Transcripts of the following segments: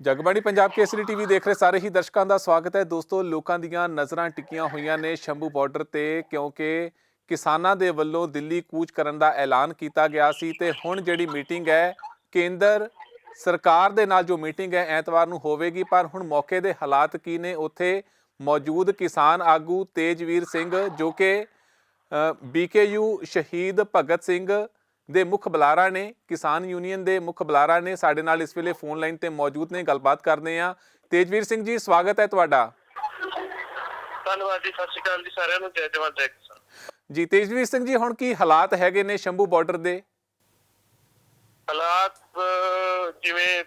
Jagbani Punjab Kesari TV ਦੇਖ ਰਹੇ ਸਾਰੇ ਹੀ ਦਰਸ਼ਕਾਂ ਦਾ ਸਵਾਗਤ ਹੈ। ਦੋਸਤੋ, ਲੋਕਾਂ ਦੀਆਂ ਨਜ਼ਰਾਂ ਟਿਕੀਆਂ ਹੋਈਆਂ ਨੇ ਸ਼ੰਭੂ ਬਾਰਡਰ ਤੇ ਕਿਉਂਕਿ ਕਿਸਾਨਾਂ ਦੇ ਵੱਲੋਂ ਦਿੱਲੀ ਕੂਚ ਕਰਨ ਦਾ ਐਲਾਨ ਕੀਤਾ ਗਿਆ ਸੀ ਤੇ ਹੁਣ ਜਿਹੜੀ ਮੀਟਿੰਗ ਹੈ, ਕੇਂਦਰ ਸਰਕਾਰ ਦੇ ਨਾਲ ਜੋ ਮੀਟਿੰਗ ਹੈ, ਐਤਵਾਰ ਨੂੰ ਹੋਵੇਗੀ। ਪਰ ਹੁਣ ਮੌਕੇ ਦੇ ਹਾਲਾਤ ਕੀ ਨੇ? ਉੱਥੇ ਮੌਜੂਦ ਕਿਸਾਨ ਆਗੂ ਤੇਜਵੀਰ ਸਿੰਘ ਜੋ ਕਿ ਬੀਕੇਯੂ ਸ਼ਹੀਦ ਭਗਤ ਸਿੰਘ ਦੇ ਮੁੱਖ ਬੁਲਾਰਾ ਨੇ ਕਿਸਾਨ ਯੂਨੀਅਨ ਦੇ ਮੁੱਖ ਬੁਲਾਰਾ ਨੇ ਸਾਡੇ ਨਾਲ ਇਸ ਵੇਲੇ ਫੋਨ ਲਾਈਨ ਤੇ ਮੌਜੂਦ ਨੇ ਗੱਲਬਾਤ ਕਰਦੇ ਆ ਤੇਜਵੀਰ ਸਿੰਘ ਜੀ ਸਵਾਗਤ ਹੈ ਤੁਹਾਡਾ। ਧੰਨਵਾਦ ਜੀ ਸਤਿ ਸ਼੍ਰੀ ਅਕਾਲ ਜੀ ਸਾਰਿਆਂ ਨੂੰ ਜੈ ਜਵਾਨ ਜੈ ਕਿਸਾਨ। ਜੀ ਤੇਜਵੀਰ ਸਿੰਘ ਜੀ ਹੁਣ ਕੀ ਹਾਲਾਤ ਹੈਗੇ ਨੇ ਸ਼ੰਭੂ ਬਾਰਡਰ ਦੇ? ਹਾਲਾਤ ਜਿਵੇਂ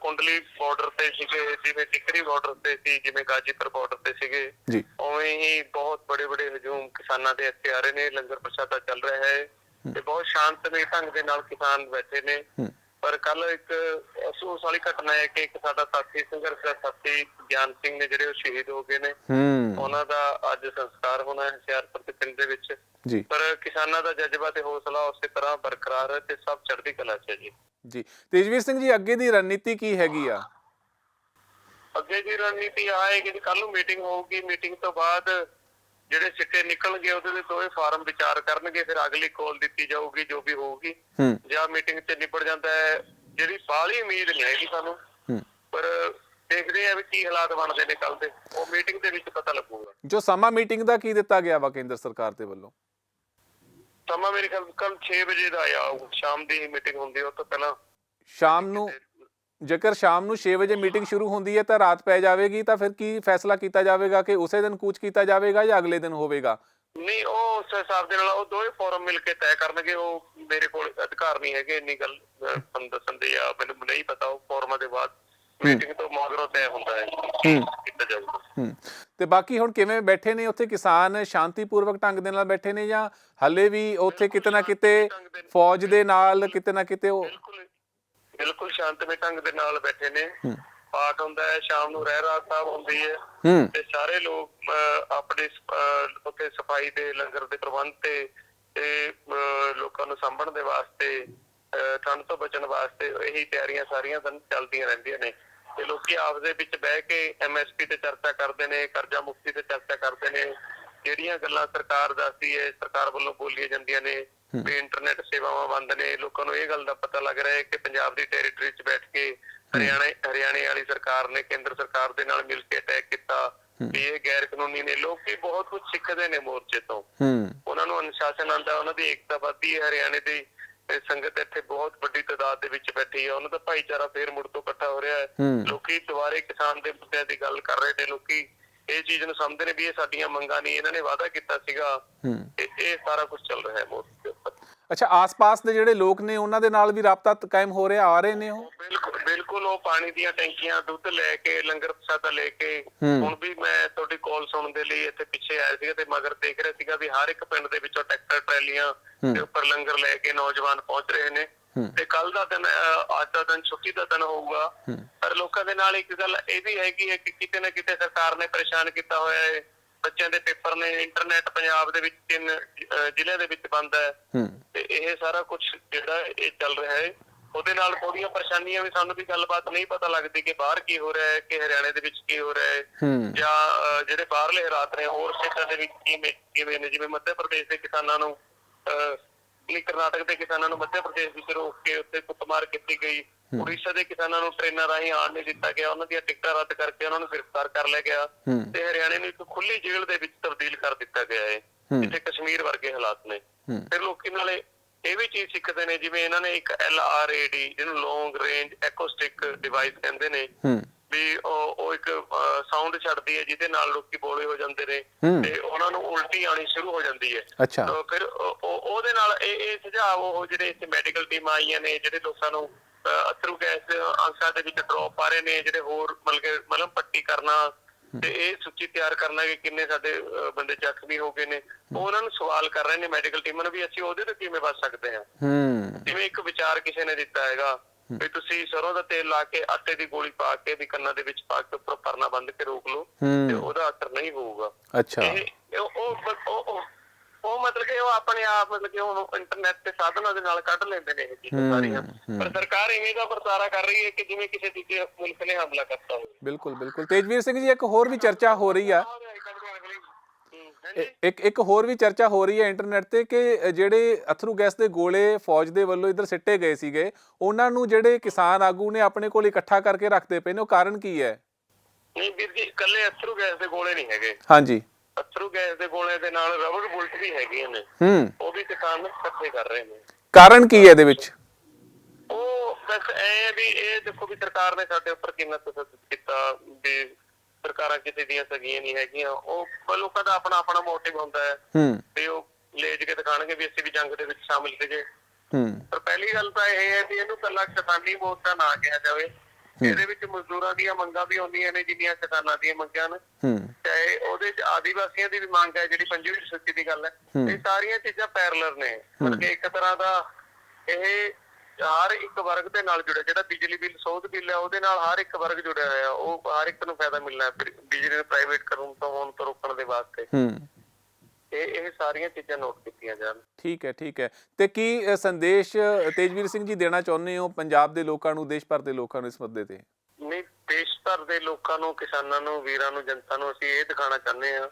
ਕੁੰਡਲੀ ਬਾਰਡਰ ਤੇ ਸੀਗੇ ਜਿਵੇਂ ਟਿਕਰੀ ਬਾਰਡਰ ਤੇ ਸੀ ਜਿਵੇਂ ਗਾਜੀਪੁਰ ਬਾਰਡਰ ਤੇ ਸੀਗੇ ਜੀ। ਉਵੇਂ ਹੀ ਬਹੁਤ ਬੜੇ ਬੜੇ ਹਜੂਮ ਕਿਸਾਨਾਂ ਦੇ ਇੱਥੇ ਆ ਰਹੇ ਨੇ ਲੰਗਰ ਪ੍ਰਸ਼ਾਦਾ ਚੱਲ ਰਿਹਾ ਹੈ। ਤੇ ਬਹੁਤ ਸ਼ਾਂਤਮਈ ਢੰਗ ਦੇ ਨਾਲ ਕਿਸਾਨ ਬੈਠੇ ਨੇ। ਪਰ ਕੱਲ ਇੱਕ ਅਫਸੋਸ ਵਾਲੀ ਘਟਨਾ ਹੈ ਕਿ ਇੱਕ ਸਾਡਾ ਸਾਥੀ ਸੰਘਰਸ਼ ਦਾ ਸਾਥੀ ਗਿਆਨ ਸਿੰਘ ਨੇ ਜਿਹੜੇ ਉਹ ਸ਼ਹੀਦ ਹੋ ਗਏ ਨੇ। ਉਹਨਾਂ ਦਾ ਅੱਜ ਸੰਸਕਾਰ ਹੋਣਾ ਹੈ ਹੁਸ਼ਿਆਰਪੁਰ ਦੇ ਪਿੰਡ ਦੇ ਵਿੱਚ। ਜੀ। ਪਰ ਕਿਸਾਨਾਂ ਦਾ ਜਜ਼ਬਾ ਤੇ ਹੌਸਲਾ ਉਸੇ ਤਰ੍ਹਾਂ ਬਰਕਰਾਰ ਹੈ ਤੇ ਸਭ ਚੜ੍ਹਦੀ ਕਲਾ 'ਚ ਹੈ ਜੀ। ਜੀ। ਤੇਜਵੀਰ ਸਿੰਘ ਜੀ ਅੱਗੇ ਦੀ ਰਣਨੀਤੀ ਕੀ ਹੈਗੀ ਆ? ਅੱਗੇ ਦੀ ਰਣਨੀਤੀ ਆ ਹੈ ਕਿ ਕੱਲ ਨੂੰ ਮੀਟਿੰਗ ਹੋਊਗੀ। ਮੀਟਿੰਗ ਤੋਂ ਬਾਅਦ ਜਿਹੜੇ ਸਿੱਟੇ ਨਿਕਲਣਗੇ ਉਹਦੇ ਦੇ ਦੋਵੇਂ ਫਾਰਮ ਵਿਚਾਰ ਕਰਨਗੇ ਫਿਰ ਅਗਲੀ ਕੋਲ ਦਿੱਤੀ ਜਾਊਗੀ ਜੋ ਵੀ ਹੋਊਗੀ। ਜਾਂ ਮੀਟਿੰਗ 'ਚ ਨਿਬੜ ਜਾਂਦਾ ਹੈ ਜਿਹੜੀ ਬਾਹਲੀ ਉਮੀਦ ਨਹੀਂ ਹੈਗੀ ਸਾਨੂੰ। ਪਰ ਦੇਖਦੇ ਆ ਵੀ ਕੀ ਹਾਲਾਤ ਬਣਦੇ ਨੇ ਕੱਲ ਦੇ। ਉਹ ਮੀਟਿੰਗ ਦੇ ਵਿੱਚ ਪਤਾ ਲੱਗੂਗਾ। ਜੋ ਸਮਾਂ ਮੀਟਿੰਗ ਦਾ ਕੀ ਦਿੱਤਾ ਗਿਆ ਵਾ ਕੇਂਦਰ ਸਰਕਾਰ ਦੇ ਵੱਲੋਂ? ਸਮਾਂ ਮੇਰੇ ਖਿਆਲ ਕੱਲ 6 ਵਜੇ ਦਾ ਆਇਆ। ਸ਼ਾਮ ਦੀ ਮੀਟਿੰਗ ਹੁੰਦੀ ਉਹ ਤੋਂ ਪਹਿਲਾਂ ਸ਼ਾਮ ਨੂੰ ਜੇਕਰ ਸ਼ਾਮ ਨੂੰ 6 ਵਜੇ ਮੀਟਿੰਗ ਸ਼ੁਰੂ ਹੁੰਦੀ ਹੈ ਤਾਂ ਰਾਤ ਪੈ ਜਾਵੇਗੀ ਤਾਂ ਫਿਰ ਕੀ ਫੈਸਲਾ ਕੀਤਾ ਜਾਵੇਗਾ ਕਿ ਉਸੇ ਦਿਨ ਕੂਚ ਕੀਤਾ ਜਾਵੇਗਾ ਜਾਂ ਅਗਲੇ ਦਿਨ ਹੋਵੇਗਾ? ਨਹੀਂ ਉਹ ਉਸ ਹਿਸਾਬ ਦੇ ਨਾਲ ਉਹ ਦੋਵੇਂ ਫੋਰਮ ਮਿਲ ਕੇ ਤੈਅ ਕਰਨਗੇ ਉਹ ਮੇਰੇ ਕੋਲ ਅਧਿਕਾਰ ਨਹੀਂ ਹੈਗੇ ਇੰਨੀ ਗੱਲ ਤੁਹਾਨੂੰ ਦੱਸਣ ਦੇ ਜਾਂ ਮੈਨੂੰ ਨਹੀਂ ਪਤਾ ਉਹ ਫੋਰਮਾਂ ਦੇ ਬਾਅਦ ਮੀਟਿੰਗ ਤੋਂ ਮਗਰੋਂ ਤੈਅ ਹੁੰਦਾ ਹੈ ਹੂੰ। ਕੀਤਾ ਜਾਊਗਾ। ਹੂੰ। ਤੇ ਬਾਕੀ ਹੁਣ ਕਿਵੇਂ ਬੈਠੇ ਨੇ ਉੱਥੇ ਕਿਸਾਨ ਸ਼ਾਂਤੀਪੂਰਵਕ ਢੰਗ ਦੇ ਨਾਲ ਬੈਠੇ ਨੇ ਜਾਂ ਹੱਲੇ ਵੀ ਉੱਥੇ ਕਿਤੇ ਨਾ ਕਿਤੇ ਫੌਜ ਦੇ ਨਾਲ ਕਿਤੇ ਨਾ ਕਿਤੇ ਉਹ ਬਿਲਕੁਲ ਸ਼ਾਂਤਮਈ ਢੰਗ ਦੇ ਨਾਲ ਬੈਠੇ ਨੇ। ਪਾਠ ਹੁੰਦਾ ਹੈ ਸ਼ਾਮ ਨੂੰ ਰਹਿਰਾਤ ਸਾਹਿਬ ਹੁੰਦੀ ਹੈ। ਤੇ ਸਾਰੇ ਲੋਕ ਆਪਣੇ ਉੱਥੇ ਸਫ਼ਾਈ ਦੇ ਲੰਗਰ ਦੇ ਪ੍ਰਬੰਧ ਤੇ ਤੇ ਲੋਕਾਂ ਨੂੰ ਸਾਂਭਣ ਦੇ ਵਾਸਤੇ ਠੰਡ ਤੋਂ ਬਚਣ ਵਾਸਤੇ ਇਹੀ ਤਿਆਰੀਆਂ ਸਾਰੀਆਂ ਦਿਨ ਚੱਲਦੀਆਂ ਰਹਿੰਦੀਆਂ ਨੇ। ਤੇ ਲੋਕੀ ਆਪਸ ਦੇ ਵਿੱਚ ਬਹਿ ਕੇ ਐਮਐਸਪੀ ਤੇ ਚਰਚਾ ਕਰਦੇ ਨੇ ਕਰਜ਼ਾ ਮੁਕਤੀ ਤੇ ਚਰਚਾ ਕਰਦੇ ਨੇ। ਜਿਹੜੀਆਂ ਗੱਲਾਂ ਸਰਕਾਰ ਦੱਸਦੀ ਹੈ ਸਰਕਾਰ ਵੱਲੋਂ ਬੋਲੀਆਂ ਜਾਂਦੀਆਂ ਨੇ। ਵੀ ਇੰਟਰਨੈਟ ਸੇਵਾਵਾਂ ਬੰਦ ਨੇ ਲੋਕਾਂ ਨੂੰ ਇਹ ਗੱਲ ਦਾ ਪਤਾ ਲੱਗ ਰਿਹਾ ਹੈ ਕਿ ਪੰਜਾਬ ਦੀ ਟੈਰੀਟਰੀ 'ਚ ਬੈਠ ਕੇ ਹਰਿਆਣਾ ਹਰਿਆਣੇ ਵਾਲੀ ਸਰਕਾਰ ਨੇ ਕੇਂਦਰ ਸਰਕਾਰ ਦੇ ਨਾਲ ਮਿਲ ਕੇ ਅਟੈਕ ਕੀਤਾ ਵੀ ਇਹ ਗੈਰ ਕਾਨੂੰਨੀ ਨੇ। ਲੋਕੀ ਬਹੁਤ ਕੁਝ ਸਿੱਖਦੇ ਨੇ ਮੋਰਚੇ ਤੋਂ। ਉਹਨਾਂ ਨੂੰ ਅਨੁਸ਼ਾਸਨ ਆਉਂਦਾ ਉਹਨਾਂ ਦੀ ਏਕਤਾ ਵੱਧਦੀ ਹੈ ਹਰਿਆਣੇ ਦੀ ਸੰਗਤ ਇੱਥੇ ਬਹੁਤ ਵੱਡੀ ਤਾਦਾਦ ਦੇ ਵਿੱਚ ਬੈਠੀ ਹੈ। ਉਹਨਾਂ ਦਾ ਭਾਈਚਾਰਾ ਫੇਰ ਮੁੜ ਤੋਂ ਇਕੱਠਾ ਹੋ ਰਿਹਾ ਹੈ। ਲੋਕੀ ਦੁਬਾਰੇ ਕਿਸਾਨ ਦੇ ਮੁੱਦਿਆਂ ਦੀ ਗੱਲ ਕਰ ਰਹੇ ਨੇ। ਲੋਕੀ ਇਹ ਚੀਜ਼ ਨੂੰ ਸਮਝਦੇ ਨੇ ਵੀ ਇਹ ਸਾਡੀਆਂ ਮੰਗਾਂ ਨਹੀਂ ਇਹਨਾਂ ਨੇ ਵਾਅਦਾ ਕੀਤਾ ਸੀਗਾ ਤੇ ਇਹ ਸਾਰਾ ਕੁਝ ਚੱਲ ਰਿਹਾ ਹੈ ਮੋਰਚੇ ਅੱਛਾ ਆਸ-ਪਾਸ ਦੇ ਜਿਹੜੇ ਲੋਕ ਨੇ ਉਹਨਾਂ ਦੇ ਨਾਲ ਵੀ ਤ- ਕਾਇਮ ਹੋ ਰਿਹਾ ਆ ਰਹੇ ਨੇ ਉਹ ਬਿਲਕੁਲ ਬਿਲਕੁਲ ਉਹ ਪਾਣੀ ਦੀਆਂ ਟੈਂਕੀਆਂ ਦੁੱਧ ਲੈ ਕੇ ਲੰਗਰ ਪ੍ਰਸ਼ਾਦਾ ਲੈ ਕੇ। ਹੁਣ ਵੀ ਮੈਂ ਤੁਹਾਡੀ ਕਾਲ ਸੁਣਨ ਦੇ ਲਈ ਇੱਥੇ ਪਿੱਛੇ ਆਇਆ ਸੀਗਾ ਤੇ ਮਗਰ ਦੇਖ ਰਿਹਾ ਸੀਗਾ ਵੀ ਹਰ ਇੱਕ ਪਿੰਡ ਦੇ ਵਿੱਚੋਂ ਟਰੈਕਟਰ ਟਰੈਲੀਆਂ। ਦੇ ਉੱਪਰ ਲੰਗਰ ਲੈ ਕੇ ਨੌਜਵਾਨ ਪਹੁੰਚ ਰਹੇ ਨੇ। ਤੇ ਕੱਲ ਦਾ ਦਿਨ ਅੱਜ ਦਾ ਦਿਨ ਛੁੱਟੀ ਦਾ ਦਿਨ ਹੋਊਗਾ। ਪਰ ਲੋਕਾਂ ਦੇ ਨਾਲ ਇੱਕ ਗੱਲ ਇਹ ਵੀ ਹੈਗੀ ਹੈ ਕਿ ਕਿਤੇ ਨਾ ਕਿਤੇ ਸਰਕਾਰ ਨੇ ਪਰੇਸ਼ਾਨ ਕੀਤਾ ਹੋਇਆ ਹੈ ਬੱਚਿਆਂ ਦੇ ਪੇਪਰ ਨੇ ਇੰਟਰਨੈਟ ਪੰਜਾਬ ਦੇ ਵਿੱਚ ਤਿੰਨ ਜ਼ਿਲ੍ਹਿਆਂ ਦੇ ਵਿੱਚ ਬੰਦ ਹੈ। ਤੇ ਇਹ ਸਾਰਾ ਕੁਝ ਜਿਹੜਾ ਇਹ ਚੱਲ ਰਿਹਾ ਹੈ ਉਹਦੇ ਨਾਲ ਥੋੜੀਆਂ ਪਰੇਸ਼ਾਨੀਆਂ ਵੀ ਸਾਨੂੰ ਵੀ ਗੱਲਬਾਤ ਨਹੀਂ ਪਤਾ ਲੱਗਦੀ ਕਿ ਬਾਹਰ ਕੀ ਹੋ ਰਿਹਾ ਹੈ ਕਿ ਹਰਿਆਣੇ ਦੇ ਵਿੱਚ ਕੀ ਹੋ ਰਿਹਾ ਹੈ ਜਾਂ ਜਿਹੜੇ ਬਾਹਰਲੇ ਹਾਲਾਤ ਨੇ ਹੋਰ ਸਟੇਟਾਂ ਦੇ ਵਿੱਚ ਕਿਵੇਂ ਕਿਵੇਂ ਨੇ? ਜਿਵੇਂ ਮੱਧ ਪ੍ਰਦੇਸ਼ ਦੇ ਕਿਸਾਨਾਂ ਨੂੰ ਨਹੀਂ ਕਰਨਾਟਕ ਦੇ ਕਿਸਾਨਾਂ ਨੂੰ ਮੱਧ ਪ੍ਰਦੇਸ਼ ਵਿੱਚ ਰੋਕ ਕੇ ਉੱਥੇ ਕੁੱਟਮਾਰ ਕੀਤੀ ਗਈ। ਉੜੀਸਾ ਦੇ ਕਿਸਾਨਾਂ ਨੂੰ ਟ੍ਰੇਨਾਂ ਰਾਹੀਂ ਆਉਣ ਨਹੀਂ ਦਿੱਤਾ ਗਿਆ ਉਹਨਾਂ ਦੀਆਂ ਟਿਕਟਾਂ ਰੱਦ ਕਰਕੇ ਉਹਨਾਂ ਨੂੰ ਗ੍ਰਿਫਤਾਰ ਕਰ ਲਿਆ ਗਿਆ ਤੇ ਹਰਿਆਣੇ ਨੂੰ ਇੱਕ ਖੁੱਲੀ ਜੇਲ੍ਹ ਦੇ ਵਿੱਚ ਤਬਦੀਲ ਕਰ ਦਿੱਤਾ ਗਿਆ ਹੈ। ਜਿੱਥੇ ਕਸ਼ਮੀਰ ਵਰਗੇ ਹਾਲਾਤ ਨੇ। ਫਿਰ ਲੋਕੀ ਨਾਲੇ ਇਹ ਵੀ ਚੀਜ਼ ਸਿੱਖਦੇ ਨੇ ਜਿਵੇਂ ਇਹਨਾਂ ਨੇ ਇੱਕ LRAD ਜਿਹਨੂੰ ਲੌਂਗ ਰੇਂਜ ਐਕੋਸਟਿਕ ਡਿਵਾਈਸ ਕਹਿੰਦੇ ਨੇ ਵੀ ਉਹ ਇੱਕ ਸਾਊਂਡ ਛੱਡਦੀ ਹੈ ਜਿਹਦੇ ਨਾਲ ਲੋਕੀ ਬੋਲੇ ਹੋ ਜਾਂਦੇ ਨੇ। ਤੇ ਉਹਨਾਂ ਨੂੰ ਉਲਟੀ ਆਣੀ ਸ਼ੁਰੂ ਹੋ ਜਾਂਦੀ ਹੈ। ਤਾਂ ਫਿਰ ਉਹ- ਉਹ- ਉਹਦੇ ਨਾਲ ਇਹ ਇਹ ਸੁਝਾਅ ਉਹ ਜਿਹੜੇ ਇੱਥੇ ਮੈਡੀਕਲ ਟੀਮਾਂ ਆਈਆਂ ਨੇ ਜਿਹੜੇ ਲੋਕਾਂ ਨੂੰ ਅਥਰੂ ਗੈਸ ਅੰਸ਼ਾਂ ਦੇ ਵਿੱਚ ਡ੍ਰੌਪ ਆ ਰਹੇ ਨੇ ਜਿਹੜੇ ਹੋਰ ਮਤਲਬ ਕਿ ਮਲਮ ਪੱਟੀ ਕਰਨਾ ਤੇ ਇਹ ਸੂਚੀ ਤਿਆਰ ਕਰਨਾ ਕਿ ਕਿੰਨੇ ਸਾਡੇ ਬੰਦੇ ਜ਼ਖਮੀ ਹੋ ਗਏ ਨੇ। ਉਹ ਉਹਨਾਂ ਨੂੰ ਸਵਾਲ ਕਰ ਰਹੇ ਨੇ ਮੈਡੀਕਲ ਟੀਮਾਂ ਨੂੰ ਵੀ ਅਸੀਂ ਉਹਦੇ ਤੋਂ ਕਿਵੇਂ ਬਚ ਸਕਦੇ ਹਾਂ। ਹੂੰ। ਜਿਵੇਂ ਇੱਕ ਵਿਚਾਰ ਕਿਸੇ ਨੇ ਦਿੱਤਾ ਹੈਗਾ ਵੀ ਤੁਸੀਂ ਸਰੋਂ ਦਾ ਤੇਲ ਲਾ ਕੇ ਆਟੇ ਦੀ ਗੋਲੀ ਪਾ ਕੇ ਵੀ ਕੰਨਾਂ ਦੇ ਵਿੱਚ ਪਾ ਕੇ ਉੱਪਰ ਪਰਨਾ ਬੰਦ ਕੇ ਰੋਕ ਲਓ ਤੇ ਉਹਦਾ ਅਸਰ ਨਹੀਂ ਹੋਊਗਾ। ਅੱਛਾ। ਉਹ ਉਹ ਮਤਲਬ ਕਿ ਉਹ ਆਪਣੇ ਆਪ ਮਤਲਬ ਕਿ ਹੁਣ ਇੰਟਰਨੈਟ ਦੇ ਸਾਧਨਾਂ ਦੇ ਨਾਲ ਕੱਢ ਲੈਂਦੇ ਨੇ ਇਹ ਚੀਜ਼ਾਂ ਸਾਰੀਆਂ। ਪਰ ਸਰਕਾਰ ਇਵੇਂ ਦਾ ਵਰਤਾਰਾ ਕਰ ਰਹੀ ਹੈ ਕਿ ਜਿਵੇਂ ਕਿਸੇ ਦੂਜੇ ਮੁਲਕ ਨੇ ਹਮਲਾ ਕਰਤਾ ਹੋਵੇ। ਬਿਲਕੁਲ ਬਿਲਕੁਲ। ਤੇਜਵੀਰ ਸਿੰਘ ਜੀ ਇੱਕ ਹੋਰ ਵੀ ਚਰਚਾ ਹੋ ਰਹੀ ਆ। ਇੱਕ ਇੱਕ ਹੋਰ ਵੀ ਚਰਚਾ ਹੋ ਰਹੀ ਹੈ ਇੰਟਰਨੈਟ ਤੇ ਕਿ ਜਿਹੜੇ ਅਥਰੂ ਗੈਸ ਦੇ ਗੋਲੇ ਫੌਜ ਦੇ ਵੱਲੋਂ ਇੱਧਰ ਸਿੱਟੇ ਗਏ ਸੀਗੇ ਉਹਨਾਂ ਨੂੰ ਜਿਹੜੇ ਕਿਸਾਨ ਆਗੂ ਨੇ ਆਪਣੇ ਕੋਲ ਇਕੱਠਾ ਕਰਕੇ ਰੱਖਦੇ ਪਏ ਨੇ ਉਹ ਕਾਰਨ ਕੀ ਹੈ? ਨਹੀਂ ਵੀਰ ਜੀ ਇਕੱਲੇ ਅਥਰੂ ਗੈਸ ਦੇ ਗੋਲੇ ਨਹੀਂ ਹੈਗੇ। ਹਾਂਜੀ। ਅਥਰੂ ਗੈਸ ਦੇ ਗੋਲੇ ਦੇ ਨਾਲ ਰਬੜ ਬੁਲਟ ਵੀ ਹੈਗੀਆਂ ਨੇ। ਹੂੰ। ਉਹ ਵੀ ਕਿਸਾਨ ਇਕੱਠੇ ਕਰ ਰਹੇ ਨੇ। ਕਾਰਨ ਕੀ ਹੈ ਇਹਦੇ ਵਿੱਚ? ਉਹ ਬਸ ਐ ਵੀ ਇਹ ਦੇਖੋ ਵੀ ਸਰਕਾਰ ਨੇ ਸਾਡੇ ਉੱਪਰ ਕਿੰਨਾ ਤਸੱਦਦ ਕੀਤਾ ਵੀ ਸਰਕਾਰਾਂ ਕਿਸੇ ਦੀਆਂ ਸਗੀਆਂ ਨਹੀਂ ਹੈਗੀਆਂ। ਉਹ ਲੋਕਾਂ ਦਾ ਆਪਣਾ ਆਪਣਾ ਮੋਟਿਵ ਹੁੰਦਾ ਹੈ। ਹੂੰ। ਤੇ ਉਹ ਲੇਜ ਕੇ ਦਿਖਾਣਗੇ ਵੀ ਅਸੀਂ ਵੀ ਜੰਗ ਦੇ ਵਿੱਚ ਸ਼ਾਮਿਲ ਸੀਗੇ। ਹੂੰ। ਪਰ ਪਹਿਲੀ ਗੱਲ ਤਾਂ ਇਹ ਹੈ ਵੀ ਇਹਨੂੰ ਕੱਲਾ ਕਿਸਾਨੀ ਮੋਰਚਾ ਨਾ ਕਿਹਾ ਜਾਵੇ। ਇਹਦੇ ਵਿੱਚ ਮਜ਼ਦੂਰਾਂ ਦੀਆਂ ਮੰਗਾਂ ਵੀ ਆਉਂਦੀਆਂ ਨੇ ਜਿੰਨੀਆਂ ਕਿਸਾਨਾਂ ਦੀਆਂ ਮੰਗਾਂ ਨੇ। ਹੂੰ। ਚਾਹੇ ਉਹਦੇ ਚ ਆਦੀਵਾਸੀਆਂ ਦੀ ਵੀ ਮੰਗ ਹੈ ਜਿਹੜੀ ਪੰਜਵੀਂ ਸੂਚੀ ਦੀ ਗੱਲ ਹੈ। ਇਹ ਸਾਰੀਆਂ ਚੀਜ਼ਾਂ ਪੈਰਲਰ ਨੇ। ਮਤਲਬ ਇੱਕ ਤਰ੍ਹਾਂ ਦਾ ਇਹ ਹਰ ਇੱਕ ਵਰਗ ਦੇ ਨਾਲ ਜੁੜਿਆ ਜਿਹੜਾ ਬਿਜਲੀ ਬਿੱਲ ਸੋਧ ਬਿੱਲ ਹੈ ਉਹਦੇ ਨਾਲ ਹਰ ਇੱਕ ਵਰਗ ਜੁੜਿਆ ਹੋਇਆ। ਉਹ ਹਰ ਇੱਕ ਨੂੰ ਫਾਇਦਾ ਮਿਲਣਾ ਹੈ ਬਿਜਲੀ ਨੂੰ ਪ੍ਰਾਈਵੇਟ ਕਰਨ ਤੋਂ ਹੋਣ ਤੋਂ ਰੋਕਣ ਦੇ ਵਾਸਤੇ। ਹੂੰ ਇਹ ਇਹ ਸਾਰੀਆਂ ਚੀਜ਼ਾਂ ਨੋਟ ਕੀਤੀਆਂ ਜਾਣ। ਠੀਕ ਹੈ ਠੀਕ ਹੈ। ਤੇ ਕੀ ਅ, ਸੰਦੇਸ਼ ਅ, ਤੇਜਵੀਰ ਸਿੰਘ ਜੀ ਦੇਣਾ ਚਾਹੁੰਦੇ ਹੋ ਪੰਜਾਬ ਦੇ ਲੋਕਾਂ ਨੂੰ ਦੇਸ਼ ਭਰ ਦੇ ਲੋਕਾਂ ਨੂੰ ਇਸ ਮੁੱਦੇ ਤੇ? ਨਹੀਂ ਦੇਸ਼ ਭਰ ਦੇ ਲੋਕਾਂ ਨੂੰ ਕਿਸਾਨਾਂ ਨੂੰ ਵੀਰਾਂ ਨੂੰ ਜਨਤਾ ਨੂੰ ਅਸੀਂ ਇਹ ਦਿਖਾਣਾ ਚਾਹੁੰਦੇ ਹਾਂ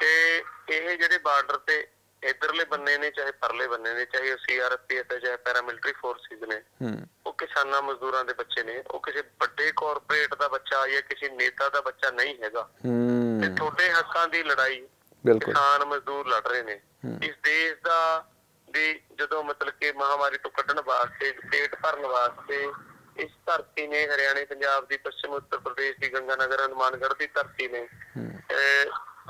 ਕਿ ਇਹ ਜਿਹੜੇ ਬਾਰਡਰ ਤੇ ਇਧਰਲੇ ਬੰਨੇ ਨੇ ਚਾਹੇ ਪਰਲੇ ਬੰਨੇ ਨੇ ਚਾਹੇ ਉਹ ਸੀਆਰਪੀਐਫ ਹੈ ਚਾਹੇ ਪੈਰਾਮਿਲਟਰੀ ਫੋਰਸਿਸ ਨੇ ਹੂੰ। ਉਹ ਕਿਸਾਨਾਂ ਮਜ਼ਦੂਰਾਂ ਦੇ ਬੱਚੇ ਨੇ ਉਹ ਕਿਸੇ ਵੱਡੇ ਕਾਰਪੋਰੇਟ ਦਾ ਬੱਚਾ ਜਾਂ ਕਿਸੇ ਨੇਤਾ ਦਾ ਬੱਚਾ ਨਹੀਂ ਹੈਗਾ। ਤੇ ਹੂੰ ਤੁਹਾਡੇ ਹੱਕਾਂ ਦੀ ਲੜਾਈ ਬਿਲਕੁਲ। ਕਿਸਾਨ ਮਜ਼ਦੂਰ ਲੜ ਰਹੇ ਨੇ। ਇਸ ਦੇਸ਼ ਦਾ ਦੀ ਜਦੋਂ ਮਤਲਬ ਕਿ ਮਹਾਮਾਰੀ ਤੋਂ ਕੱਢਣ ਵਾਸਤੇ ਪੇਟ ਭਰਨ ਵਾਸਤੇ ਇਸ ਧਰਤੀ ਨੇ ਹਰਿਆਣੇ ਪੰਜਾਬ ਦੀ ਪੱਛਮ ਉੱਤਰ ਪ੍ਰਦੇਸ਼ ਦੀ ਗੰਗਾਨਗਰ ਹਨੂਮਾਨਗੜ੍ਹ ਦੀ ਧਰਤੀ ਨੇ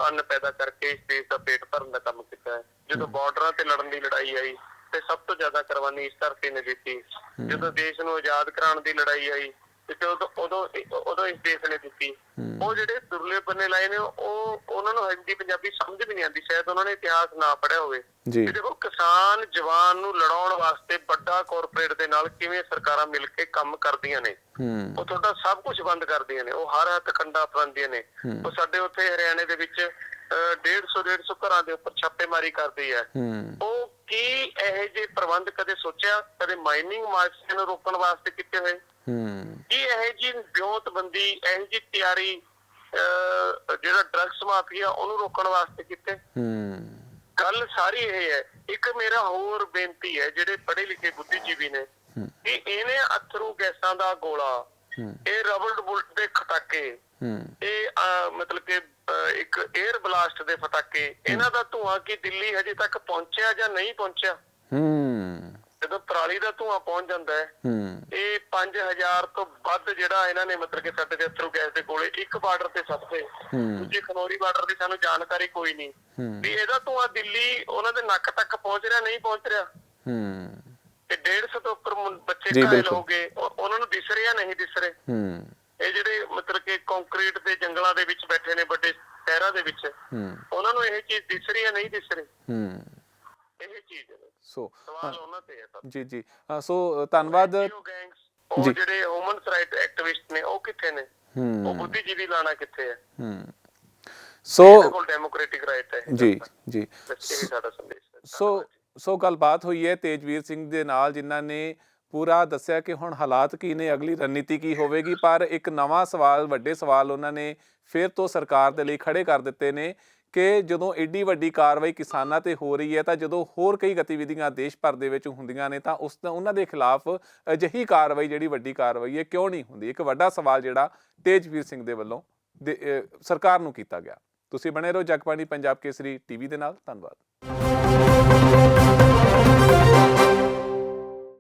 ਅੰਨ ਪੈਦਾ ਕਰਕੇ ਇਸ ਦੇਸ਼ ਦਾ ਪੇਟ ਭਰਨ ਦਾ ਕੰਮ ਕੀਤਾ ਹੈ। ਜਦੋਂ ਬਾਰਡਰਾਂ ਤੇ ਲੜਨ ਦੀ ਲੜਾਈ ਆਈ ਤੇ ਸਭ ਤੋਂ ਜ਼ਿਆਦਾ ਕੁਰਬਾਨੀ ਇਸ ਧਰਤੀ ਨੇ ਦਿੱਤੀ। ਜਦੋਂ ਦੇਸ਼ ਨੂੰ ਆਜ਼ਾਦ ਕਰਾਉਣ ਦੀ ਲੜਾਈ ਆਈ ਤੇ ਉਦੋਂ ਉਦੋਂ ਉਦੋਂ ਇਸ ਦੇਸ਼ ਨੇ ਦਿੱਤੀ। ਉਹ ਜਿਹੜੇ ਦੁਰਲੇ ਬੰਨੇ ਲਾਏ ਨੇ ਉਹ ਉਹਨਾਂ ਨੂੰ ਹਿੰਦੀ ਪੰਜਾਬੀ ਸਮਝ ਵੀ ਨਹੀਂ ਆਉਂਦੀ ਸ਼ਾਇਦ ਉਹਨਾਂ ਨੇ ਇਤਿਹਾਸ ਨਾ ਪੜ੍ਹਿਆ ਹੋਵੇ। ਜੀ। ਕਿ ਦੇਖੋ ਕਿਸਾਨ ਜਵਾਨ ਨੂੰ ਲੜਾਉਣ ਵਾਸਤੇ ਵੱਡਾ ਕਾਰਪੋਰੇਟ ਦੇ ਨਾਲ ਕਿਵੇਂ ਸਰਕਾਰਾਂ ਮਿਲ ਕੇ ਕੰਮ ਕਰਦੀਆਂ ਨੇ? ਉਹ ਤੁਹਾਡਾ ਸਭ ਕੁਝ ਬੰਦ ਕਰਦੀਆਂ ਨੇ। ਉਹ ਹਰ ਹੱਥ ਕੰਡਾ ਪਾਉਂਦੀਆਂ ਨੇ। ਉਹ ਸਾਡੇ ਉੱਥੇ ਹਰਿਆਣੇ ਦੇ ਵਿੱਚ 150 150 ਘਰਾਂ ਦੇ ਉੱਪਰ ਛਾਪੇਮਾਰੀ ਕਰਦੀ ਹੈ। ਉਹ ਕੀ ਇਹੋ ਜਿਹੇ ਪ੍ਰਬੰਧ ਕਦੇ ਸੋਚਿਆ? ਕਦੇ ਮਾਈਨਿੰਗ ਮਾਰਕਸ ਨੂੰ ਰੋਕਣ ਵਾਸਤੇ ਕੀਤੇ ਹੋਏ? ਹੂੰ। ਕੀ ਇਹੋ ਜਿਹੀ ਵਿਉਂਤਬੰਦੀ ਇਹੋ ਜਿਹੀ ਤਿਆਰੀ ਜਿਹੜਾ ਡਰੱਗਸ ਮਾਫੀਆ ਉਹਨੂੰ ਰੋਕਣ ਵਾਸਤੇ ਕੀਤੇ। ਹੂੰ। ਗੱਲ ਸਾਰੀ ਇਹ ਹੈ ਇੱਕ ਮੇਰਾ ਹੋਰ ਬੇਨਤੀ ਹੈ ਜਿਹੜੇ ਪੜ੍ਹੇ ਲਿਖੇ ਬੁੱਧੀਜੀਵੀ ਨੇ ਕਿ ਇਹਨੇ ਅਥਰੂ ਗੈਸਾਂ ਦਾ ਗੋਲਾ। ਇਹ ਰਬੜ ਬੁਲਟ ਦੇ ਖਟਾਕੇ ਇਹ ਮਤਲਬ ਕਿ ਇੱਕ 에ਅਰ ਬਲਾਸਟ ਦੇ ਫਟਾਕੇ ਇਹਨਾਂ ਦਾ ਧੂਆਂ ਕੀ ਦਿੱਲੀ ਹਜੇ ਤੱਕ ਪਹੁੰਚਿਆ ਜਾਂ ਨਹੀਂ ਪਹੁੰਚਿਆ? ਹੂੰ। ਜਦੋਂ ਪਰਾਲੀ ਦਾ ਧੂਆਂ ਪਹੁੰਚ ਜਾਂਦਾ ਹੈ ਇਹ 5000 ਤੋਂ ਵੱਧ ਜਿਹੜਾ ਇਹਨਾਂ ਨੇ ਮਤਲਬ ਕਿ ਸਾਡੇ ਦੇ ਅਥਰੂ ਗੈਸ ਦੇ ਕੋਲੇ ਇੱਕ ਬਾਰਡਰ ਤੇ ਸੱਟਦੇ ਹੂੰ। ਦੂਜੇ ਖਨੌਰੀ ਬਾਰਡਰ ਦੀ ਸਾਨੂੰ ਜਾਣਕਾਰੀ ਕੋਈ ਨਹੀਂ। ਵੀ ਇਹਦਾ ਧੂਆਂ ਦਿੱਲੀ ਉਹਨਾਂ ਦੇ ਨੱਕ ਤੱਕ ਪਹੁੰਚ ਰਿਹਾ ਨਹੀਂ ਪਹੁੰਚ ਰਿਹਾ? ਹੂੰ। ਤੇ 150 ਤੋਂ ਉੱਪਰ ਬੱਚੇ ਘਾਇਲ। ਹੋ ਗਏ। ਉਹ- ਉਹਨਾਂ ਨੂੰ ਦਿਸ ਰਿਹਾ ਨਹੀਂ ਦਿਸ ਰਹੇ? ਹੂੰ। ਇਹ ਜਿਹੜੇ ਮਤਲਬ ਕਿ ਕੰਕਰੀਟ ਦੇ ਜੰਗਲਾਂ ਦੇ ਵਿੱਚ ਬੈਠੇ ਨੇ ਵੱਡੇ ਸ਼ਹਿਰਾਂ ਦੇ ਵਿੱਚ ਹੂੰ। ਉਹਨਾਂ ਨੂੰ ਇਹ ਚੀਜ਼ ਦਿਸ ਰਹੀ ਹੈ ਨਹੀਂ ਦਿਸ ਰਹੀ? ਹੂੰ। ਇਹ ਚੀਜ਼ ਹੈ। ਸੋ ਸਵਾਲ ਉਹਨਾਂ ਤੇ ਹੈ ਸਭ। ਜੀ ਜੀ। ਅ, ਸੋ ਅ, ਧੰਨਵਾਦ ਗੈਂਗਸ ਉਹ ਜੀ। ਜਿਹੜੇ ਹਿਊਮਨ ਰਾਈਟ ਐਕਟਿਵਿਸਟ ਨੇ ਉਹ ਕਿੱਥੇ ਨੇ? ਉਹ ਹੂੰ। ਬੁੱਧੀਜੀਵੀ ਲਾਣਾ ਕਿੱਥੇ ਹੈ? ਹੂੰ। ਸੋ ਇਹਨਾਂ ਕੋਲ ਡੈਮੋਕ੍ਰੈਟਿਕ ਰਾਈਟ ਹੈ। ਜੀ ਜੀ। ਸਾਡਾ ਸੰਦੇਸ਼ ਹੈ। ਸੋ ਸੋ ਗੱਲਬਾਤ ਹੋਈ ਹੈ ਤੇਜਵੀਰ ਸਿੰਘ ਦੇ ਨਾਲ ਜਿਨ੍ਹਾਂ ਨੇ ਪੂਰਾ ਦੱਸਿਆ ਕਿ ਹੁਣ ਹਾਲਾਤ ਕੀ ਨੇ ਅਗਲੀ ਰਣਨੀਤੀ ਕੀ ਹੋਵੇਗੀ ਪਰ ਇੱਕ ਨਵਾਂ ਸਵਾਲ ਵੱਡੇ ਸਵਾਲ ਉਹਨਾਂ ਨੇ ਫਿਰ ਤੋਂ ਸਰਕਾਰ ਦੇ ਲਈ ਖੜੇ ਕਰ ਦਿੱਤੇ ਨੇ। ਕਿ ਜਦੋਂ ਐਡੀ ਵੱਡੀ ਕਾਰਵਾਈ ਕਿਸਾਨਾਂ ਤੇ ਹੋ ਰਹੀ ਹੈ, ਤਾਂ ਜਦੋਂ ਹੋਰ ਕਈ ਗਤੀਵਿਧੀਆਂ ਦੇਸ਼ ਭਰ ਦੇ ਵਿੱਚ ਹੁੰਦੀਆਂ ਨੇ, ਤਾਂ ਉਸ ਉਹਨਾਂ ਦੇ ਖਿਲਾਫ ਅਜਿਹੀ ਕਾਰਵਾਈ ਜਿਹੜੀ ਵੱਡੀ ਕਾਰਵਾਈ ਹੈ, ਕਿਉਂ ਨਹੀਂ ਹੁੰਦੀ? ਇੱਕ ਵੱਡਾ ਸਵਾਲ ਜਿਹੜਾ ਤੇਜਵੀਰ ਸਿੰਘ ਦੇ ਵੱਲੋਂ ਦੇ- ਸਰਕਾਰ ਨੂੰ ਕੀਤਾ ਗਿਆ। ਤੁਸੀਂ ਬਣੇ ਰਹੋ ਜਗਬਾਣੀ ਪੰਜਾਬ ਕੇਸਰੀ ਟੀਵੀ ਦੇ ਨਾਲ। ਧੰਨਵਾਦ।